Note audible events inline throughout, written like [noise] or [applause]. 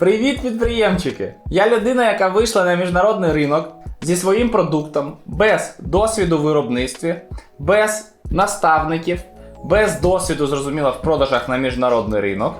Привіт, підприємчики! Я людина, яка вийшла на міжнародний ринок зі своїм продуктом без досвіду в виробництві, без наставників, без досвіду, зрозуміло, в продажах на міжнародний ринок.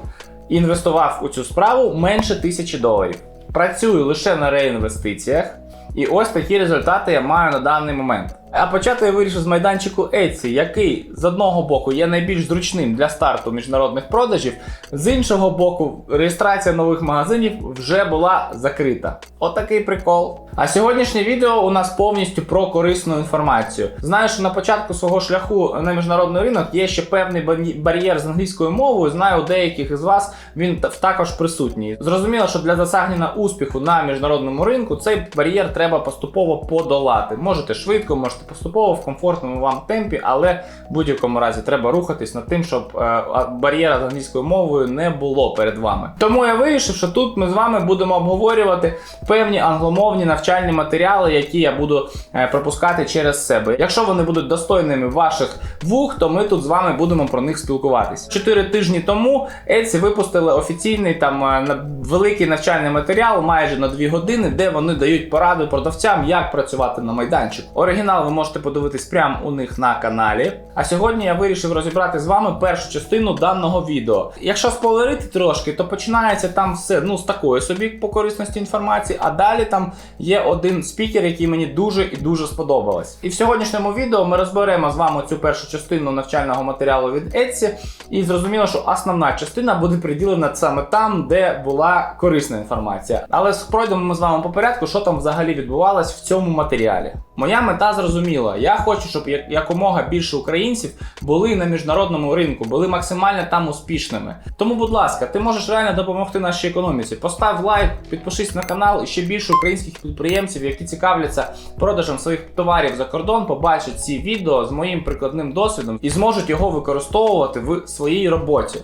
Інвестував у цю справу менше тисячі доларів. Працюю лише на реінвестиціях. І ось такі результати я маю на даний момент. А почати я вирішив з майданчику Etsy, який з одного боку є найбільш зручним для старту міжнародних продажів, з іншого боку, реєстрація нових магазинів вже була закрита. Отакий прикол. А сьогоднішнє відео у нас повністю про корисну інформацію. Знаю, що на початку свого шляху на міжнародний ринок є ще певний бар'єр з англійською мовою. Знаю, у деяких із вас він також присутній. Зрозуміло, що для досягнення успіху на міжнародному ринку цей бар'єр треба поступово подолати. Можете швидко, можете поступово в комфортному вам темпі, але в будь-якому разі треба рухатись над тим, щоб е, бар'єра з англійською мовою не було перед вами. Тому я вирішив, що тут ми з вами будемо обговорювати певні англомовні навчальні матеріали, які я буду е, пропускати через себе. Якщо вони будуть достойними ваших вух, то ми тут з вами будемо про них спілкуватись. Чотири тижні тому Etsy випустили офіційний там е, великий навчальний матеріал майже на 2 години, де вони дають поради продавцям, як працювати на майданчику. Оригінал ви можете подивитись прямо у них на каналі. А сьогодні я вирішив розібрати з вами першу частину даного відео. Якщо спойлерити трошки, то починається там все ну з такої собі по корисності інформації, а далі там є один спікер, який мені дуже і дуже сподобалось. І в сьогоднішньому відео ми розберемо з вами цю першу частину навчального матеріалу від Etsy, і зрозуміло, що основна частина буде приділена саме там, де була корисна інформація. Але пройдемо ми з вами по порядку, що там взагалі відбувалось в цьому матеріалі. Моя мета зрозуміла. Я хочу, щоб якомога більше українців були на міжнародному ринку, були максимально там успішними. Тому, будь ласка, ти можеш реально допомогти нашій економіці. Постав лайк, підпишись на канал і ще більше українських підприємців, які цікавляться продажем своїх товарів за кордон, побачать ці відео з моїм прикладним досвідом і зможуть його використовувати в своїй роботі.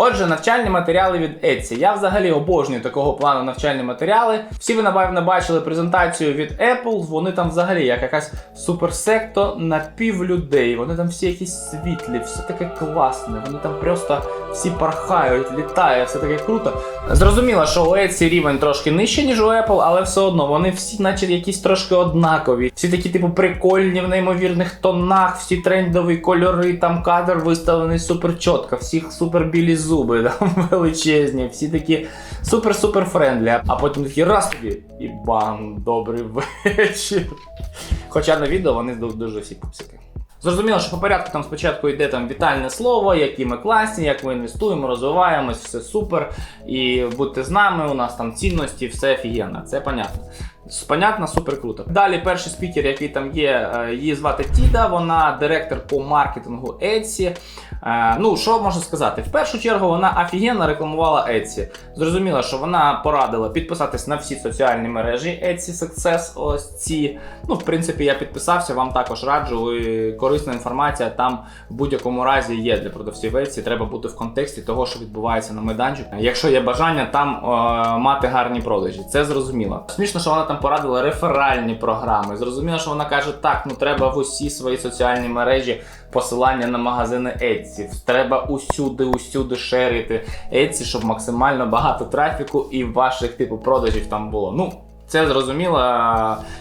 Отже, навчальні матеріали від Etsy. Я взагалі обожнюю такого плану навчальні матеріали. Всі ви напевно бачили презентацію від Apple. Вони там взагалі як якась суперсекто на пів людей. Вони там всі якісь світлі, все таке класне. Вони там просто всі пархають, літає, все таке круто. Зрозуміло, що у Etsy рівень трошки нижче, ніж у Apple, але все одно вони всі, наче якісь трошки однакові. Всі такі, типу, прикольні в неймовірних тонах, всі трендові кольори, там кадр виставлений супер чітко, всіх супер білі зуби, [laughs] там величезні, всі такі супер-супер френдлі. А потім такі раз тобі і бам, добрий [laughs] вечір. Хоча на відео вони дуже всі пупсики. Зрозуміло, що по порядку там спочатку йде там вітальне слово, які ми класні, як ми інвестуємо, розвиваємось, все супер. І будьте з нами, у нас там цінності, все офігенно, це понятно. Понятно, супер круто. Далі перший спікер, який там є, е, її звати Тіда, вона директор по маркетингу Etsy. Е, Ну, що можу сказати? В першу чергу вона офігенно рекламувала Etsy. Зрозуміло, що вона порадила підписатись на всі соціальні мережі Etsy Success. Ось ці. Ну, в принципі, я підписався, вам також раджу. І корисна інформація там в будь-якому разі є для продавців Etsy. Треба бути в контексті того, що відбувається на майданчику. Якщо є бажання там е, мати гарні продажі, це зрозуміло. Смішно, що вона там порадила реферальні програми. Зрозуміло, що вона каже, так, ну треба в усі свої соціальні мережі посилання на магазини Etsy. Треба усюди, усюди шерити Etsy, щоб максимально багато трафіку і ваших типу продажів там було. Ну. Це зрозуміло,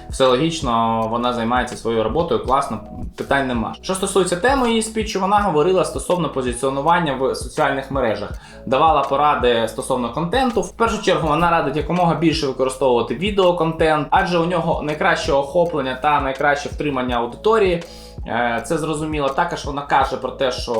все логічно, вона займається своєю роботою, класно, питань нема. Що стосується теми її спічу, вона говорила стосовно позиціонування в соціальних мережах, давала поради стосовно контенту. В першу чергу вона радить якомога більше використовувати відеоконтент, адже у нього найкраще охоплення та найкраще втримання аудиторії. Е, Це зрозуміло. Також вона каже про те, що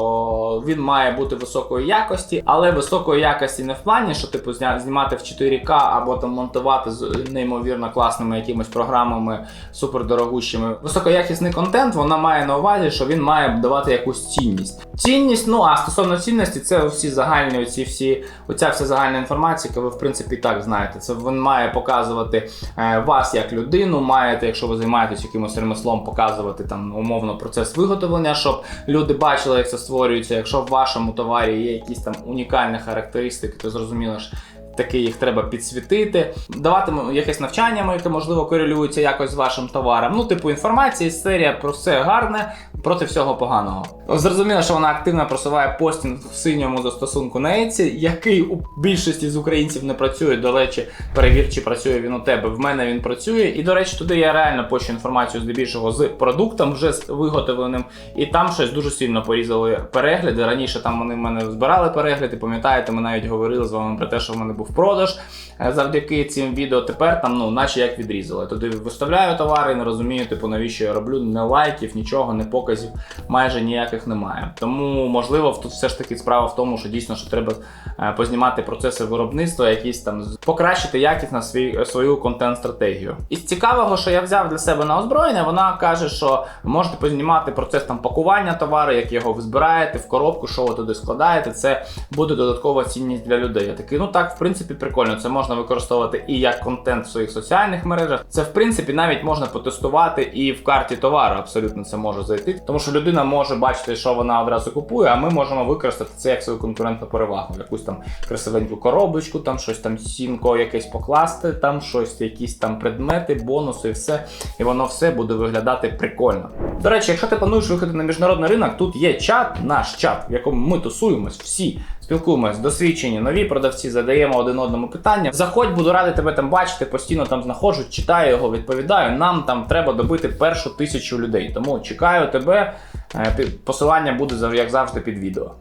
він має бути високої якості, але високої якості не в плані, що типу знімати в 4К або там монтувати з неймовірно класними якимись програмами супердорогущими. Високоякісний контент вона має на увазі, що він має давати якусь цінність. Цінність, ну а стосовно цінності, це всі загальні, оці всі, оця вся загальна інформація, яку ви в принципі і так знаєте. Це він має показувати е, вас як людину, маєте, якщо ви займаєтесь якимось ремеслом, показувати там умовно процес виготовлення, щоб люди бачили, як це створюється. Якщо в вашому товарі є якісь там унікальні характеристики, то зрозуміло ж. Таки їх треба підсвітити, давати якесь навчання, яке можливо корелюється якось з вашим товаром. Ну, типу інформації, серія про все гарне проти всього поганого. Зрозуміло, що вона активно просуває постінг в синьому застосунку на Etsy, який у більшості з українців не працює. До речі, перевір, чи працює він у тебе. В мене він працює. І до речі, туди я реально пощу інформацію здебільшого з продуктом, вже з виготовленим. І там щось дуже сильно порізали перегляди. Раніше там вони в мене збирали перегляди. Пам'ятаєте, ми навіть говорили з вами про те, що в мене був продаж е, завдяки цим відео. Тепер там, ну, наче як відрізали. Туди виставляю товари не розумію, типу, навіщо я роблю не лайків, нічого, не показів, майже ніяких немає. Тому, можливо, тут все ж таки справа в тому, що дійсно що треба е, познімати процеси виробництва, якісь там покращити якість на свій, свою контент-стратегію. Із цікавого, що я взяв для себе на озброєння, вона каже, що ви можете познімати процес там пакування товару, як його ви збираєте в коробку, що ви туди складаєте. Це буде додаткова цінність для людей. Я такий, ну так, в принципі, прикольно. Це можна використовувати і як контент в своїх соціальних мережах. Це в принципі навіть можна потестувати і в карті товару. Абсолютно це може зайти, тому що людина може бачити, що вона одразу купує, а ми можемо використати це як свою конкурентну перевагу. Якусь там красивеньку коробочку, там щось там сінко якесь покласти, там щось, якісь там предмети, бонуси, і все. І воно все буде виглядати прикольно. До речі, якщо ти плануєш виходити на міжнародний ринок, тут є чат, наш чат, в якому ми тусуємось всі. Спілкуємось, досвідчені, нові продавці, задаємо один одному питання. Заходь, буду радий тебе там бачити, постійно там знаходжу, читаю його, відповідаю. Нам там треба добити першу тисячу людей. Тому чекаю тебе. Е, Посилання буде як завжди під відео.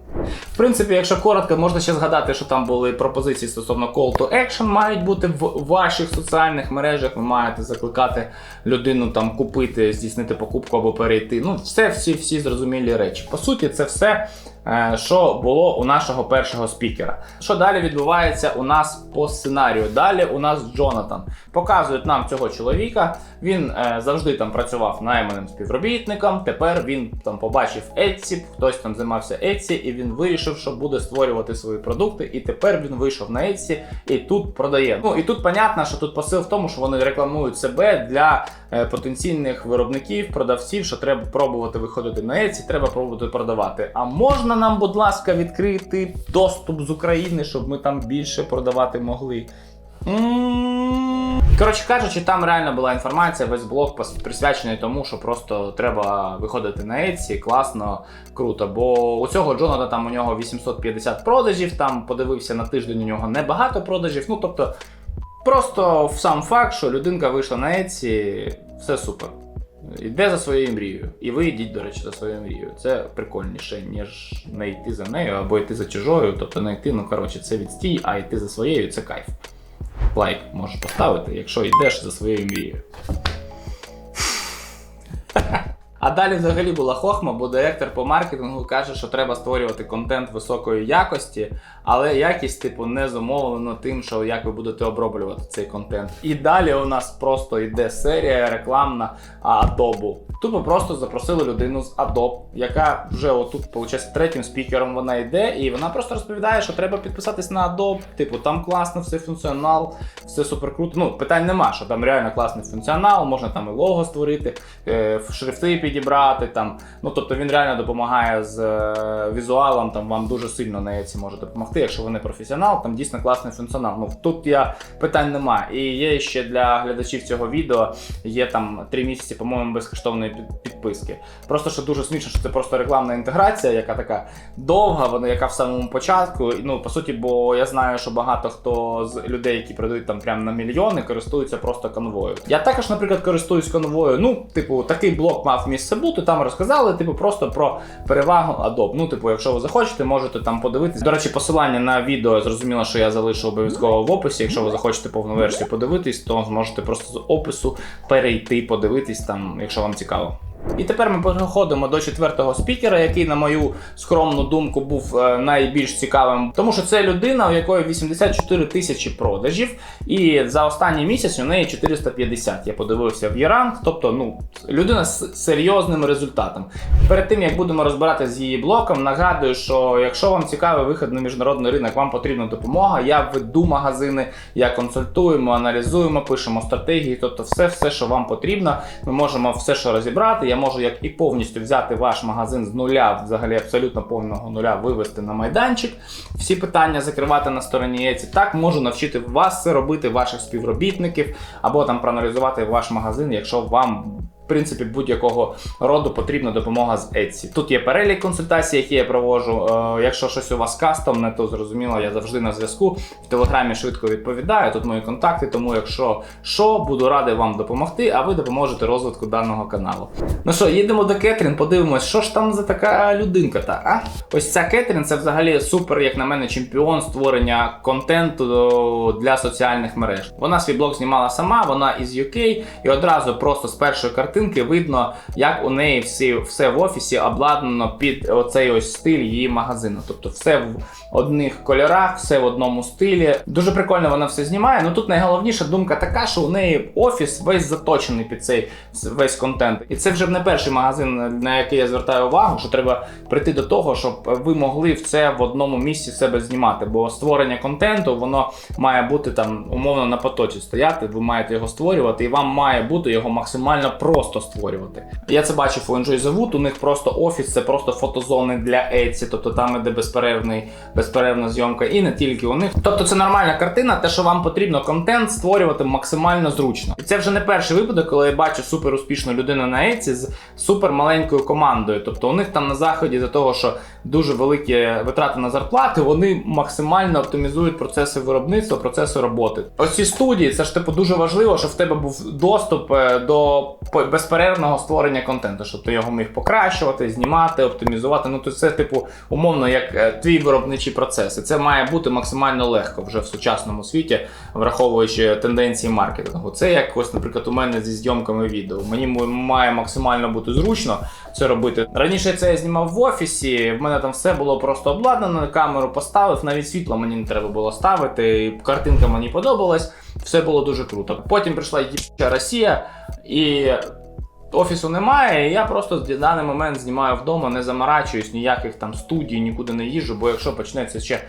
В принципі, якщо коротко, можна ще згадати, що там були пропозиції стосовно call to action, мають бути в ваших соціальних мережах. Ви маєте закликати людину там купити, здійснити покупку або перейти. Ну, все, всі, всі зрозумілі речі. По суті, це все. е, Що було у нашого першого спікера? Що далі відбувається у нас по сценарію? Далі у нас Джонатан показують нам цього чоловіка. Він е, завжди там працював найманим співробітником. Тепер він там побачив Etsy, хтось там займався Etsy, і він вирішив, що буде створювати свої продукти. І тепер він вийшов на Etsy і тут продає. Ну і тут понятно, що тут посил в тому, що вони рекламують себе для е, потенційних виробників, продавців, що треба пробувати виходити на Etsy, треба пробувати продавати. А можна нам, будь ласка, відкрити доступ з України, щоб ми там більше продавати могли? М. Коротше кажучи, там реально була інформація, весь блог присвячений тому, що просто треба виходити на Etsy, класно, круто. Бо у цього Джоната там у нього 850 продажів, там подивився на тиждень у нього небагато продажів. Ну тобто, просто сам факт, що людинка вийшла на Etsy, все супер. Йде за своєю мрією. І ви йдіть, до речі, за своєю мрією. Це прикольніше, ніж не йти за нею або йти за чужою. Тобто не йти, ну коротше, це відстій, а йти за своєю це кайф. Лайк можеш поставити, якщо йдеш за своєю мрією. А далі взагалі була хохма, бо директор по маркетингу каже, що треба створювати контент високої якості, але якість, типу, не зумовлено тим, що як ви будете оброблювати цей контент. І далі у нас просто йде серія рекламна Adobe. Тупо просто запросили людину з Adobe, яка вже отут, виходить, третім спікером вона йде, і вона просто розповідає, що треба підписатись на Adobe. Типу, там класно, все функціонал, все супер круто. Ну, питань нема, що там реально класний функціонал, можна там і лого створити, е, шрифти підібрати. Там. Ну, тобто він реально допомагає з е, візуалом, там вам дуже сильно на Etsy може допомогти. Якщо ви не професіонал, там дійсно класний функціонал. Ну, тут я питань нема. І є ще для глядачів цього відео, є там 3 місяці, по-моєму, безкоштовної підписки. Просто що дуже смішно, що це просто рекламна інтеграція, яка така довга, вона яка в самому початку. Ну, по суті, бо я знаю, що багато хто з людей, які продають там прямо на мільйони, користуються просто конвою. Я також, наприклад, користуюсь конвою. Ну, типу, такий блок мав місце бути. Там розказали, типу, просто про перевагу Adobe. Ну, типу, якщо ви захочете, можете там подивитись. До речі, посилання на відео зрозуміло, що я залишу обов'язково в описі. Якщо ви захочете повну версію подивитись, то зможете просто з опису перейти, подивитись там, якщо вам цікаво. ciao. І тепер ми переходимо до четвертого спікера, який, на мою скромну думку, був е, найбільш цікавим, тому що це людина, у якої 84 тисячі продажів, і за останній місяць у неї 450. Я подивився в Єранг, тобто, ну людина з серйозним результатом. Перед тим як будемо розбиратися з її блоком, нагадую, що якщо вам цікавий вихід на міжнародний ринок, вам потрібна допомога. Я веду магазини, я консультуємо, аналізуємо, пишемо стратегії, тобто все, все, що вам потрібно. Ми можемо все, що розібрати. Я можу як і повністю взяти ваш магазин з нуля, взагалі абсолютно повного нуля, вивести на майданчик, всі питання закривати на стороні Еці. Так можу навчити вас це робити, ваших співробітників, або там проаналізувати ваш магазин, якщо вам. В принципі, будь-якого роду потрібна допомога з Etsy. Тут є перелік консультацій, які я проводжу. Е, якщо щось у вас кастомне, то зрозуміло, я завжди на зв'язку. В телеграмі швидко відповідаю. Тут мої контакти. Тому, якщо що, буду радий вам допомогти, а ви допоможете розвитку даного каналу. Ну що, їдемо до Кетрін, подивимось, що ж там за така людинка та а? Ось ця Кетрін це взагалі супер, як на мене, чемпіон створення контенту для соціальних мереж. Вона свій блог знімала сама, вона із UK, і одразу просто з першої картинки видно, як у неї всі, все в офісі обладнано під оцей ось стиль її магазину. Тобто все одних кольорах, все в одному стилі. Дуже прикольно вона все знімає. Ну тут найголовніша думка така, що у неї офіс весь заточений під цей весь контент. І це вже не перший магазин, на який я звертаю увагу, що треба прийти до того, щоб ви могли все в одному місці себе знімати. Бо створення контенту воно має бути там умовно на потоці стояти. Ви маєте його створювати, і вам має бути його максимально просто створювати. Я це бачив у Enjoy the Wood, У них просто офіс, це просто фотозони для Etsy, тобто там іде безперервний, безперервна зйомка, і не тільки у них. Тобто це нормальна картина, те, що вам потрібно контент створювати максимально зручно. І це вже не перший випадок, коли я бачу супер успішну людину на Etsy з супер маленькою командою. Тобто у них там на заході за того, що дуже великі витрати на зарплати, вони максимально оптимізують процеси виробництва, процеси роботи. Ось ці студії, це ж типу дуже важливо, щоб в тебе був доступ е, до безперервного створення контенту, щоб ти його міг покращувати, знімати, оптимізувати. Ну то це, типу, умовно, як е, твій виробничий процес. І це має бути максимально легко вже в сучасному світі, враховуючи тенденції маркетингу. Це як ось, наприклад, у мене зі зйомками відео. Мені має максимально бути зручно це робити. Раніше це я знімав в офісі. В мене там все було просто обладнано, камеру поставив, навіть світло мені не треба було ставити. Картинка мені подобалась, все було дуже круто. Потім прийшла Росія і. Офісу немає, і я просто в даний момент знімаю вдома, не заморачуюсь, ніяких там студій, нікуди не їжджу, бо якщо почнеться ще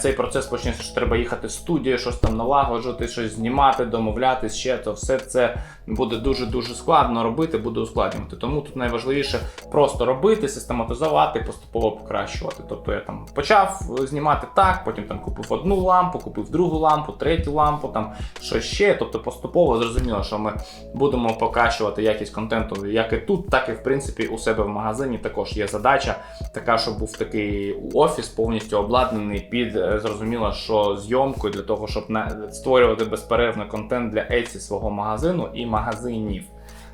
цей процес почнеться, що треба їхати в студію, щось там налагоджувати, щось знімати, домовлятись ще, то все це буде дуже-дуже складно робити, буде ускладнювати. Тому тут найважливіше просто робити, систематизувати, поступово покращувати. Тобто я там почав знімати так, потім там купив одну лампу, купив другу лампу, третю лампу, там що ще. Тобто поступово зрозуміло, що ми будемо покращувати якість контенту, як і тут, так і в принципі у себе в магазині також є задача така, щоб був такий офіс повністю обладнаний під е, зрозуміло, що зйомкою для того, щоб створювати безперервно контент для Etsy свого магазину і магазинів.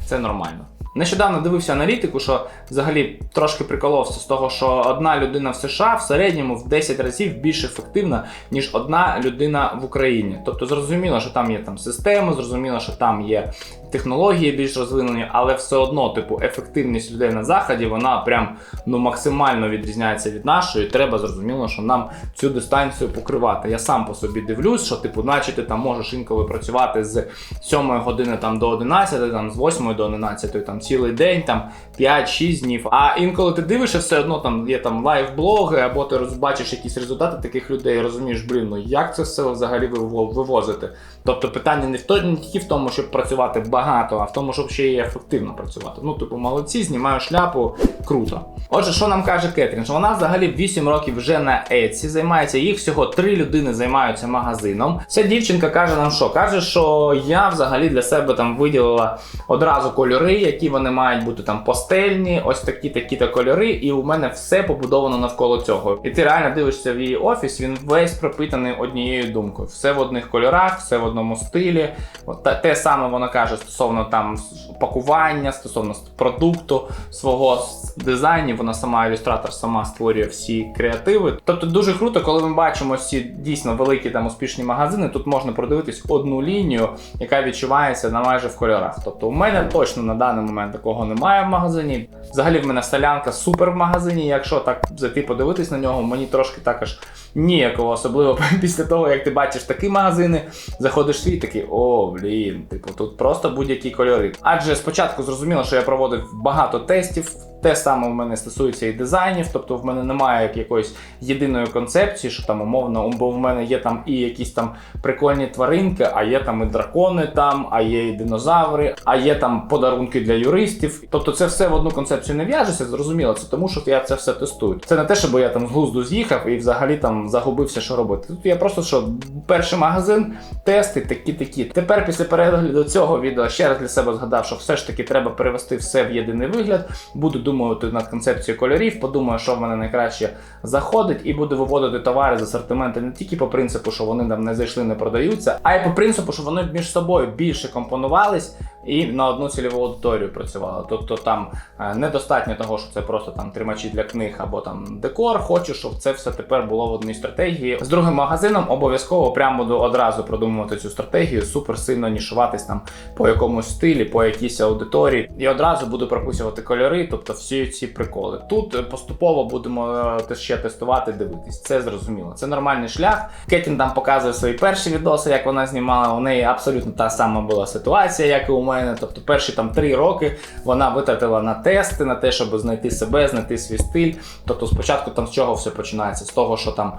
Це нормально. Нещодавно дивився аналітику, що взагалі трошки приколовся з того, що одна людина в США в середньому в 10 разів більш ефективна, ніж одна людина в Україні. Тобто зрозуміло, що там є там системи, зрозуміло, що там є технології більш розвинені, але все одно, типу, ефективність людей на заході, вона прям ну максимально відрізняється від нашої. Треба зрозуміло, що нам цю дистанцію покривати. Я сам по собі дивлюсь, що типу, наче ти там можеш інколи працювати з 7 години там до 11, там з 8 до 11, там цілий день, там 5-6 днів. А інколи ти дивишся, все одно там є там лайв-блоги, або ти роз- бачиш якісь результати таких людей, розумієш, блін, ну як це все взагалі виво- вивозити? Тобто питання не в то не тільки в тому, щоб працювати багато, а в тому, щоб ще й ефективно працювати. Ну, типу, молодці, знімаю шляпу, круто. Отже, що нам каже Кетрін? Що вона взагалі 8 років вже на Etsy займається. Їх всього 3 людини займаються магазином. Ця дівчинка каже нам, що каже, що я взагалі для себе там виділила одразу кольори, які вони мають бути там постельні, ось такі такі та кольори, і у мене все побудовано навколо цього. І ти реально дивишся в її офіс, він весь пропитаний однією думкою. Все в одних кольорах, все в одному стилі. От те саме вона каже стосовно там пакування, стосовно продукту свого дизайнів. Вона сама ілюстратор, сама створює всі креативи. Тобто дуже круто, коли ми бачимо ці дійсно великі там успішні магазини. Тут можна продивитись одну лінію, яка відчувається на майже в кольорах. Тобто, у мене точно на даний момент такого немає в магазині. Взагалі в мене солянка супер в магазині. Якщо так зайти подивитись на нього, мені трошки також ніякого, особливо [laughs] після того, як ти бачиш такі магазини, заходиш свій такий, о, блін, типу, тут просто будь-які кольори. Адже спочатку зрозуміло, що я проводив багато тестів. Те саме в мене стосується і дизайнів, тобто в мене немає як якоїсь єдиної концепції, що там умовно, бо в мене є там і якісь там прикольні тваринки, а є там і дракони, там, а є і динозаври, а є там подарунки для юристів. Тобто це все в одну концепцію не в'яжеться, зрозуміло, це тому, що я це все тестую. Це не те, щоб я там з глузду з'їхав і взагалі там загубився, що робити. Тут я просто що перший магазин, тести, такі такі. Тепер після перегляду цього відео ще раз для себе згадав, що все ж таки треба перевести все в єдиний вигляд. Буду думати над концепцією кольорів, подумаю, що в мене найкраще заходить, і буду виводити товари з асортименту не тільки по принципу, що вони там не зайшли, не продаються, а й по принципу, що вони між собою більше компонувались і на одну цільову аудиторію працювали. Тобто там е, недостатньо того, що це просто там тримачі для книг або там декор. Хочу, щоб це все тепер було в одній стратегії. З другим магазином обов'язково прямо одразу продумувати цю стратегію, супер сильно нішуватись там по якомусь стилі, по якійсь аудиторії, і одразу буду прописувати кольори, тобто всі ці приколи. Тут поступово будемо е, ще тестувати, дивитись. Це зрозуміло. Це нормальний шлях. Кетін там показує свої перші відоси, як вона знімала. У неї абсолютно та сама була ситуація, як і у мене. Тобто, перші там три роки вона витратила на тести, на те, щоб знайти себе, знайти свій стиль. Тобто, спочатку там з чого все починається? З того, що там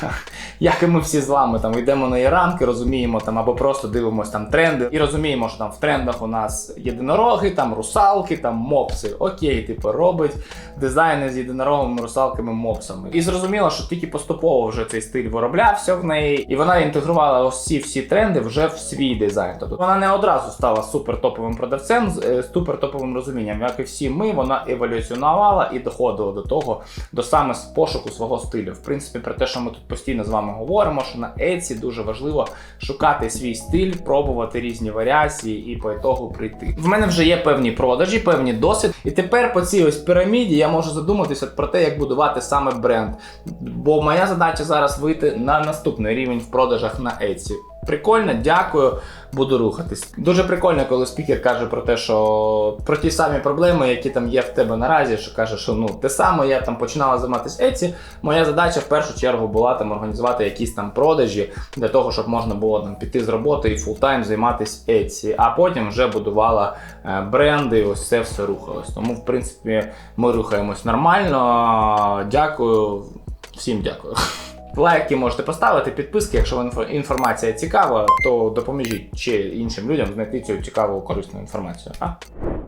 [laughs] як і ми всі з вами там йдемо на іранки, розуміємо там або просто дивимося там тренди і розуміємо, що там в трендах у нас єдинороги, там русалки, там мопси. Окей, типу, робить дизайни з єдинорогами, русалками, мопсами. І зрозуміло, що тільки поступово вже цей стиль вироблявся в неї, і вона інтегрувала ці всі тренди вже в свій дизайн. Тобто вона не одразу стала супер топовим продавцем з е, супер топовим розумінням. Як і всі ми, вона еволюціонувала і доходила до того, до саме пошуку свого стилю. В принципі, про те, що ми тут постійно з вами говоримо, що на Etsy дуже важливо шукати свій стиль, пробувати різні варіації і по ітогу прийти. В мене вже є певні продажі, певні досвід. І тепер по цій ось піраміді я можу задуматися про те, як будувати саме бренд. Бо моя задача зараз вийти на наступний рівень в продажах на Etsy. Прикольно, дякую, буду рухатись. Дуже прикольно, коли спікер каже про те, що про ті самі проблеми, які там є в тебе наразі, що каже, що ну те саме я там починала займатися Etsy, Моя задача в першу чергу була там організувати якісь там продажі для того, щоб можна було там піти з роботи і фултайм займатися Etsy, а потім вже будувала е, бренди, і ось це все рухалось. Тому, в принципі, ми рухаємось нормально. Дякую, всім дякую. Лайки можете поставити, підписки, якщо вам інформація цікава, то допоможіть ще іншим людям знайти цю цікаву корисну інформацію. А?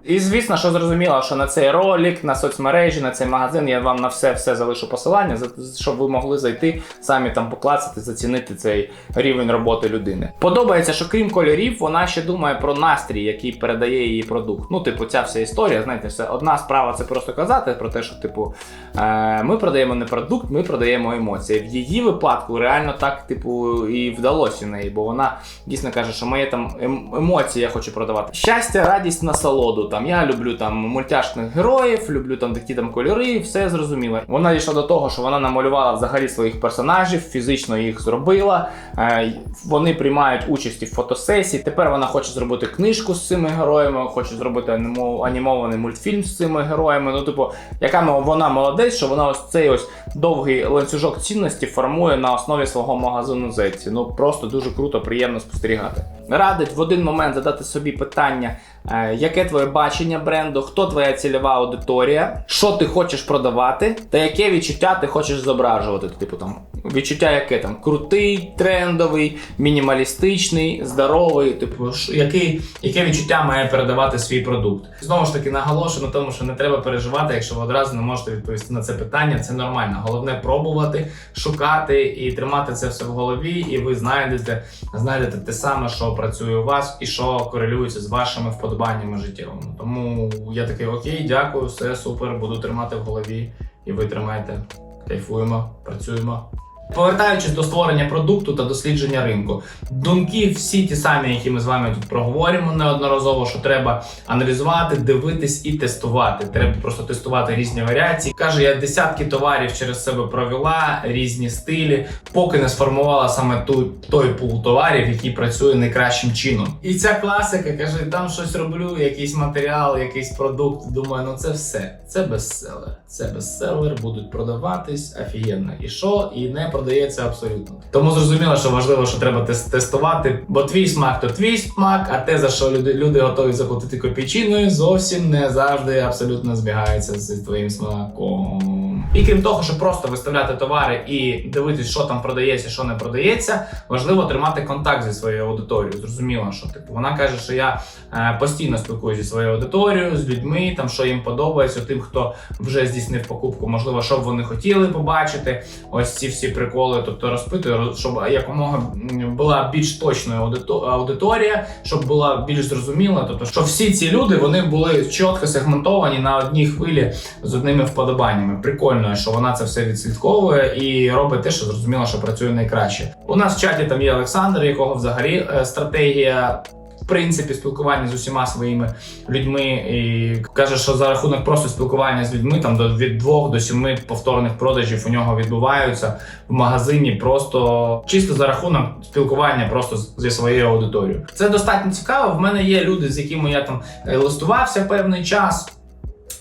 І звісно, що зрозуміло, що на цей ролик, на соцмережі, на цей магазин я вам на все все залишу посилання, щоб ви могли зайти, самі там поклацати, зацінити цей рівень роботи людини. Подобається, що крім кольорів, вона ще думає про настрій, який передає її продукт. Ну, типу, ця вся історія, знаєте, все одна справа це просто казати про те, що типу е, ми продаємо не продукт, ми продаємо емоції. В її випадку реально так, типу, і вдалося неї, бо вона дійсно каже, що моє там ем- емоції я хочу продавати. Щастя, радість, насолоду. Там я люблю там мультяшних героїв, люблю там такі там кольори, все зрозуміло. Вона дійшла до того, що вона намалювала взагалі своїх персонажів, фізично їх зробила. Е, вони приймають участь в фотосесії. Тепер вона хоче зробити книжку з цими героями, хоче зробити анімо- анімований мультфільм з цими героями. Ну, типу, яка вона молодець, що вона ось цей ось довгий ланцюжок цінності формує на основі свого магазину Зетці. Ну просто дуже круто, приємно спостерігати. Радить в один момент задати собі питання, е, яке твоє бачення бренду, хто твоя цільова аудиторія, що ти хочеш продавати, та яке відчуття ти хочеш зображувати. Типу там відчуття, яке там крутий, трендовий, мінімалістичний, здоровий. Типу, який, яке відчуття має передавати свій продукт. Знову ж таки, наголошую на тому, що не треба переживати, якщо ви одразу не можете відповісти на це питання. Це нормально. Головне пробувати, шукати і тримати це все в голові, і ви знайдете, знайдете те саме, що працює у вас, і що корелюється з вашими вподобаннями життєвими. Тому я такий окей, дякую, все супер, буду тримати в голові, і ви тримайте. Кайфуємо, працюємо. Повертаючись до створення продукту та дослідження ринку, думки всі ті самі, які ми з вами тут проговоримо неодноразово, що треба аналізувати, дивитись і тестувати. Треба просто тестувати різні варіації. Каже, я десятки товарів через себе провела, різні стилі, поки не сформувала саме ту, той пул товарів, який працює найкращим чином. І ця класика каже: там щось роблю, якийсь матеріал, якийсь продукт. Думаю, ну це все. Це бестселер. Це бестселер, будуть продаватись офігенно. І що? І не продається абсолютно. Тому зрозуміло, що важливо, що треба тестувати, бо твій смак то твій смак, а те, за що люди, люди готові заплатити копійчиною, зовсім не завжди абсолютно збігається з твоїм смаком. І крім того, щоб просто виставляти товари і дивитись, що там продається, що не продається, важливо тримати контакт зі своєю аудиторією. Зрозуміло, що типу вона каже, що я е, постійно спілкуюся зі своєю аудиторією, з людьми, там що їм подобається, тим, хто вже здійснив покупку, можливо, що б вони хотіли побачити. Ось ці всі приколи, тобто розпитую, щоб якомога була більш точною аудито- аудиторія, щоб була більш зрозуміла. Тобто, що всі ці люди вони були чітко сегментовані на одній хвилі з одними вподобаннями. Прикольно, що вона це все відслідковує і робить те, що зрозуміло, що працює найкраще. У нас в чаті там є Олександр, якого взагалі е, стратегія. В принципі, спілкування з усіма своїми людьми і каже, що за рахунок просто спілкування з людьми там до від двох до сіми повторних продажів у нього відбуваються в магазині, просто чисто за рахунок спілкування просто зі своєю аудиторією. Це достатньо цікаво. В мене є люди, з якими я там е, листувався певний час.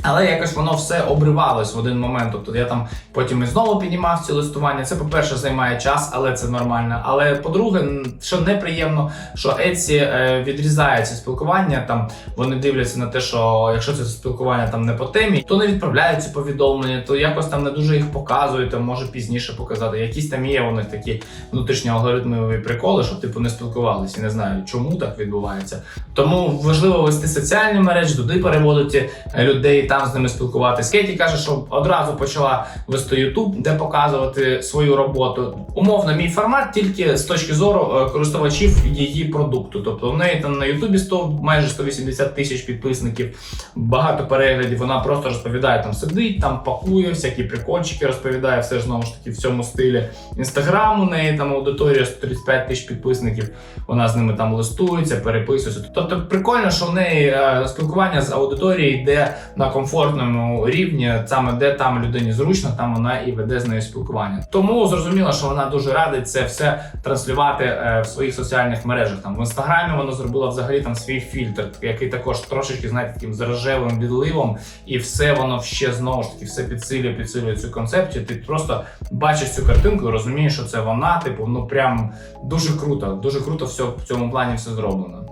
Але якось воно все обривалось в один момент. Тобто я там потім і знову піднімав ці листування. Це, по-перше, займає час, але це нормально. Але по-друге, що неприємно, що Etsy е, відрізає ці спілкування. Там вони дивляться на те, що якщо це спілкування там не по темі, то не відправляють ці повідомлення, то якось там не дуже їх показують, там може пізніше показати. Якісь там є у них такі внутрішні алгоритмові приколи, щоб типу не спілкувалися. Не знаю, чому так відбувається. Тому важливо вести соціальні мережі, туди переводити е, людей, там з ними спілкуватися. Кеті каже, що одразу почала вести YouTube, де показувати свою роботу. Умовно, мій формат тільки з точки зору е, користувачів її продукту. Тобто в неї там на Ютубі 100, майже 180 тисяч підписників, багато переглядів. Вона просто розповідає, там сидить, там пакує, всякі прикольчики розповідає, все ж знову ж таки в цьому стилі. Інстаграм у неї там аудиторія 135 тисяч підписників. Вона з ними там листується, переписується. Тобто прикольно, що в неї е, спілкування з аудиторією йде на комфортному рівні, саме де там людині зручно, там вона і веде з нею спілкування. Тому зрозуміло, що вона дуже радить це все транслювати е, в своїх соціальних мережах. Там в інстаграмі вона зробила взагалі там свій фільтр, який також трошечки знаєте таким зарожевим відливом, і все воно ще знову ж таки все підсилює, підсилює цю концепцію. Ти просто бачиш цю картинку і розумієш, що це вона. Типу, ну прям дуже круто, дуже круто все в цьому плані все зроблено.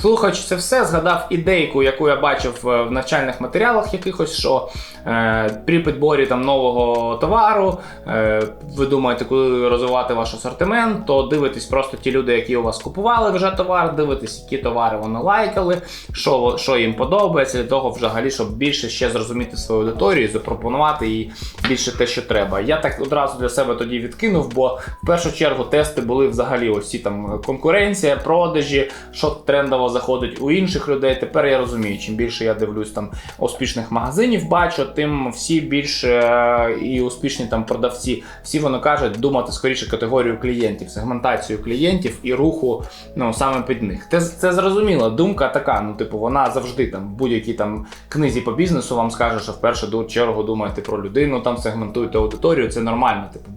Слухаючи це все, згадав ідейку, яку я бачив е, в навчальних матеріалах якихось, що е, при підборі там нового товару е, ви думаєте, коли розвивати ваш асортимент, то дивитесь просто ті люди, які у вас купували вже товар, дивитесь, які товари вони лайкали, що, що їм подобається, для того взагалі, щоб більше ще зрозуміти свою аудиторію, запропонувати їй більше те, що треба. Я так одразу для себе тоді відкинув, бо в першу чергу тести були взагалі ось ці там конкуренція, продажі, що трендово заходить у інших людей. Тепер я розумію, чим більше я дивлюсь там успішних магазинів, бачу, тим всі більш е, і успішні там продавці, всі вони кажуть думати скоріше категорію клієнтів, сегментацію клієнтів і руху ну саме під них. Це, це зрозуміло. Думка така. Ну, типу, вона завжди там в будь-якій там книзі по бізнесу вам скаже, що в першу чергу думаєте про людину, там сегментуєте аудиторію. Це нормально. Типу,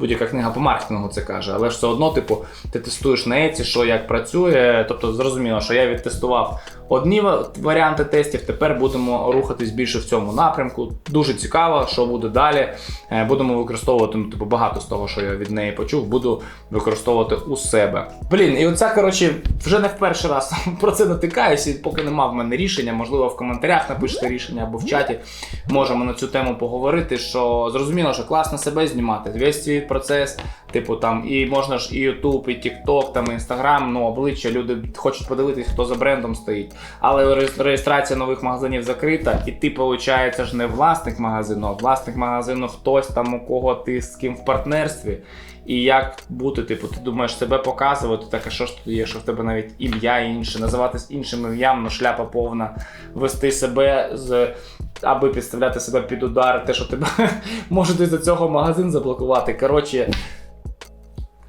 будь-яка книга по маркетингу це каже. Але ж все одно, типу, ти тестуєш на Еці, що як працює. Тобто, зрозуміло, що я відтестував одні варіанти тестів. Тепер будемо рухатись більше в цьому напрямку. Дуже цікаво, що буде далі. Е, Будемо використовувати ну, типу, багато з того, що я від неї почув, буду використовувати у себе. Блін, і оця, коротше, вже не в перший раз [laughs] про це натикаюся, і поки нема в мене рішення. Можливо, в коментарях напишете рішення або в чаті. Можемо на цю тему поговорити. Що зрозуміло, що класно себе знімати. Весь цей процес, типу там, і можна ж і YouTube, і TikTok, там, і Instagram, ну обличчя, люди хочуть подивитись, хто за брендом стоїть. Але реєстрація нових магазинів закрита, і ти, виходить, ж не власник магазину, а власник магазину хтось там, у кого ти з ким в партнерстві. І як бути, типу, ти думаєш себе показувати, так а що ж тут є, що в тебе навіть ім'я інше, називатись іншим ім'ям, ну шляпа повна, вести себе з. Аби підставляти себе під удар, те, що тебе [laughs] можуть із-за цього магазин заблокувати. Коротше,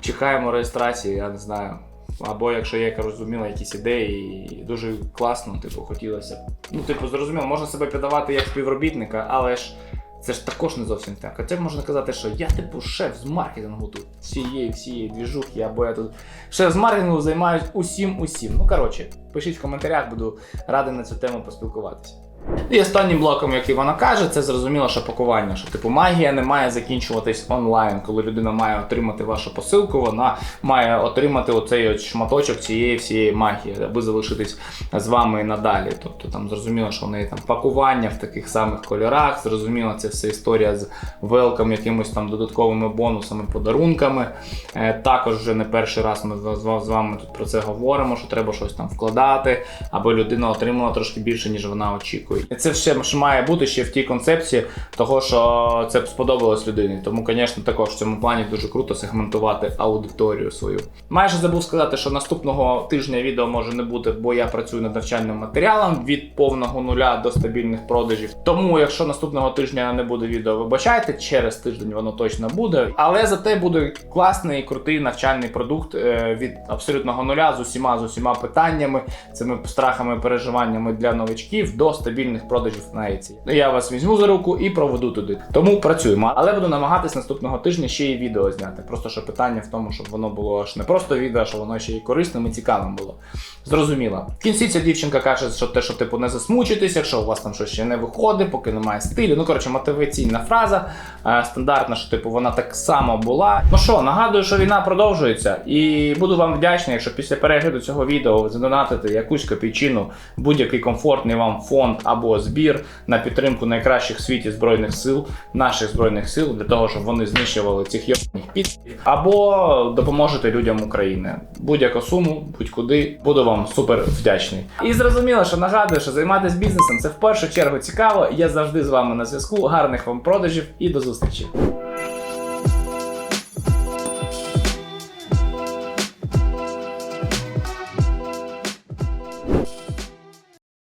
чекаємо реєстрації, я не знаю. Або якщо є розуміла якісь ідеї, дуже класно, типу, хотілося. Ну, типу, зрозуміло, можна себе підавати як співробітника, але ж це ж також не зовсім так. Хоча можна казати, що я, типу, шеф з маркетингу тут всієї, всієї двіжухи, або я тут шеф з маркетингу займаюсь усім усім. Ну коротше, пишіть в коментарях, буду радий на цю тему поспілкуватися. І останнім блоком, який вона каже, це зрозуміло, що пакування. Що типу магія не має закінчуватись онлайн. Коли людина має отримати вашу посилку, вона має отримати оцей от шматочок цієї всієї магії, аби залишитись з вами надалі. Тобто там зрозуміло, що в неї там пакування в таких самих кольорах. Зрозуміло, це все історія з велком, якимось там додатковими бонусами, подарунками. Е, також вже не перший раз ми з вами тут про це говоримо, що треба щось там вкладати, аби людина отримала трошки більше, ніж вона очікує. І це все має бути ще в тій концепції того, що це б сподобалось людині. Тому, звісно, також в цьому плані дуже круто сегментувати аудиторію свою. Майже забув сказати, що наступного тижня відео може не бути, бо я працюю над навчальним матеріалом від повного нуля до стабільних продажів. Тому, якщо наступного тижня не буде відео, вибачайте, через тиждень воно точно буде. Але зате буде класний і крутий навчальний продукт е, від абсолютного нуля з усіма з усіма питаннями, цими страхами, переживаннями для новичків до стабільних продажів на Etsy. Я вас візьму за руку і проведу туди. Тому працюємо. Але буду намагатись наступного тижня ще й відео зняти. Просто що питання в тому, щоб воно було аж не просто відео, а що воно ще й корисним і цікавим було. Зрозуміло. В кінці ця дівчинка каже, що те, що типу не засмучуйтесь, якщо у вас там щось ще не виходить, поки немає стилю. Ну коротше, мотиваційна фраза е, стандартна, що типу вона так само була. Ну що, нагадую, що війна продовжується, і буду вам вдячний, якщо після перегляду цього відео задонатите якусь копійчину, будь-який комфортний вам фонд або збір на підтримку найкращих в світі збройних сил, наших збройних сил, для того, щоб вони знищували цих йобаних підсів, або допоможете людям України. Будь-яку суму, будь-куди, буду вам супер вдячний. І зрозуміло, що нагадую, що займатися бізнесом це в першу чергу цікаво. Я завжди з вами на зв'язку. Гарних вам продажів і до зустрічі.